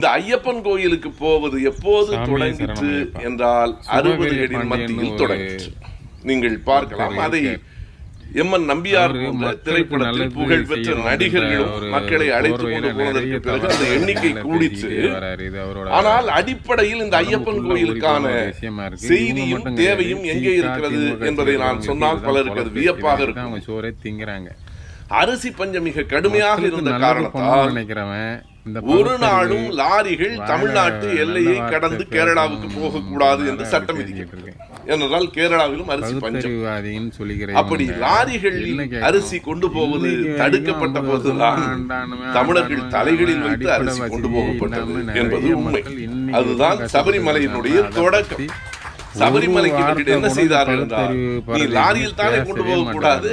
இந்த ஐயப்பன் கோயிலுக்கு போவது எப்போது தொடங்கிற்று. என்றால் அறுபது சுபவீரிய அடி பாண்டியன் மத்தியில் தொடங்கிற்று நீங்கள் பார்க்கலாம் அதை. எம்என் நம்பியார் போன்ற திரைப்படத்தில் புகழ்பெற்ற செய்யணும் நடிகர்களும் மக்களை அழைத்து கொண்டு போனதற்கு பிறகு அந்த எண்ணிக்கை அவரோட ஆனால் அடிப்படையில் இந்த ஐயப்பன் கோயிலுக்கான செய்தியும் தேவையும். எங்கே இருக்கிறது என்பதை நான் சொன்னால் பலருக்கு அது. வியப்பாக இருக்கும் அரிசி பஞ்சம் மிக கடுமையாக இருந்த காரணத்தால் நினைக்கிறவன் ஒரு நாளும் லாரிகள் தமிழ்நாட்டு எல்லையை கடந்து கேரளாவுக்கு போகக்கூடாது என்று சட்டம் விதிக்கப்பட்டது. ஏனென்றால் கேரளாவிலும் அரிசி பஞ்சம். அப்படி லாரிகளில்? அரிசி கொண்டு போவது தடுக்கப்பட்ட போதுதான். தமிழர்கள் தலைகளில் வைத்து அரிசி கொண்டு போகப்பட்டது என்பது உண்மை. அதுதான் சபரிமலையினுடைய தொடக்கம். சபரிமலைக்கு என்ன செய்தார்கள் என்றால் நீ லாரியில் தானே கொண்டு போக கூடாது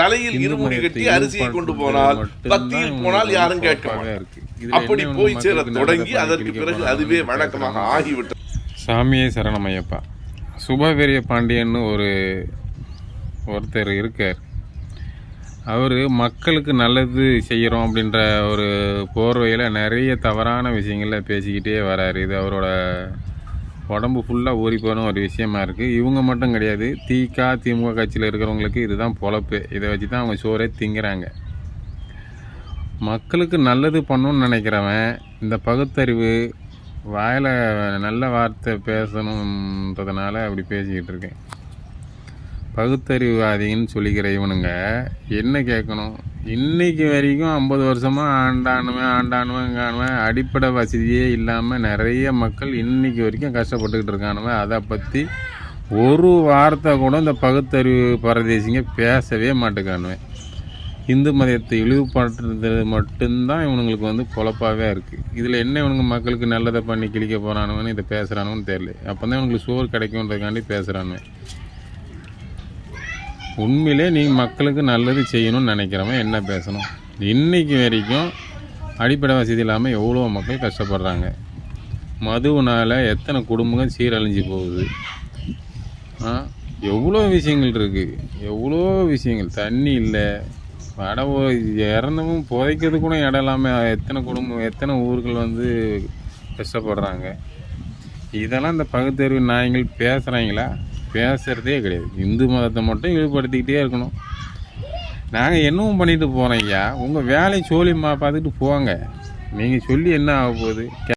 தலையில் இருமுடி கட்டி அரிசியை கொண்டு போனால் பக்தியில் போனால் யாரும் கேட்க அப்படி போய் சேர தொடங்கி அதற்கு பிறகு அதுவே. வழக்கமாக ஆகிவிட்டது. சாமியே சரணமையப்பா. சுபவீரிய பாண்டியன்னு ஒரு ஒருத்தர் இருக்கார். அவர் மக்களுக்கு நல்லது செய்கிறோம் அப்படின்ற ஒரு போர்வையில் நிறைய தவறான விஷயங்கள பேசிக்கிட்டே வராரு. இது அவரோட உடம்பு ஃபுல்லாக ஊறி போன ஒரு விஷயமா இருக்குது இவங்க மட்டும் கிடையாது திக திமுக கட்சியில் இருக்கிறவங்களுக்கு இதுதான் பொழப்பு. இதை வச்சு தான் அவங்க சோறே திங்கிறாங்க. மக்களுக்கு நல்லது பண்ணணும்னு நினைக்கிறவன் இந்த பகுத்தறிவு வாயில் நல்ல வார்த்தை பேசணுன்றதுனால அப்படி பேசிக்கிட்டு இருக்கேன். பகுத்தறிவுவாதின்னு சொல்லிக்கிற இவனுங்க என்ன கேட்கணும்? இன்னைக்கு வரைக்கும் ஐம்பது வருஷமாக ஆண்டானுவன் ஆண்டானுவன் அடிப்படை வசதியே இல்லாமல் நிறைய மக்கள் இன்னைக்கு வரைக்கும் கஷ்டப்பட்டுக்கிட்டு இருக்கானுவன் அதை பற்றி ஒரு வார்த்தை கூட இந்த பகுத்தறிவு பரதேசிங்க பேசவே மாட்டேங்கானுவன் இந்து மதத்தை இழிவுபடுத்துறது மட்டும்தான் இவனுங்களுக்கு வந்து பொழப்பாகவே இருக்குது இதில் என்ன இவனுங்க மக்களுக்கு நல்லதை பண்ணி கிழிக்க போகிறானுவன்னு இதை பேசுகிறானுன்னு தெரியல. அப்போ தான் இவங்களுக்கு சோறு கிடைக்குன்றதுக்காண்டி பேசுகிறானுவன் உண்மையிலே நீங்கள் மக்களுக்கு நல்லது செய்யணும்னு நினைக்கிறவன் என்ன பேசணும்? இன்னைக்கு வரைக்கும் அடிப்படை வசதி இல்லாமல் எவ்வளோ மக்கள் கஷ்டப்படுறாங்க. மதுவுனால் எத்தனை குடும்பங்கள் சீரழிஞ்சு போகுது. ஆ? எவ்வளோ விஷயங்கள் இருக்குது எவ்வளோ விஷயங்கள். தண்ணி இல்லை. வட இறந்தவும் புதைக்கிறது கூட இடம் இல்லாமல் எத்தனை குடும்பம் எத்தனை ஊர்கள் வந்து கஷ்டப்படுறாங்க. இதெல்லாம் இந்த பகுத்தறிவு நாயங்கள் பேசுகிறாங்களா பேசுகிறதே கிடையாது. இந்து மதத்தை மட்டும் இழிவுபடுத்திக்கிட்டே இருக்கணும். நாங்கள் என்னவும் பண்ணிட்டு போகிறோம் ஐயா. உங்கள் வேலையை சோழியமாக பார்த்துட்டு போங்க. நீங்கள் சொல்லி என்ன ஆக போகுது?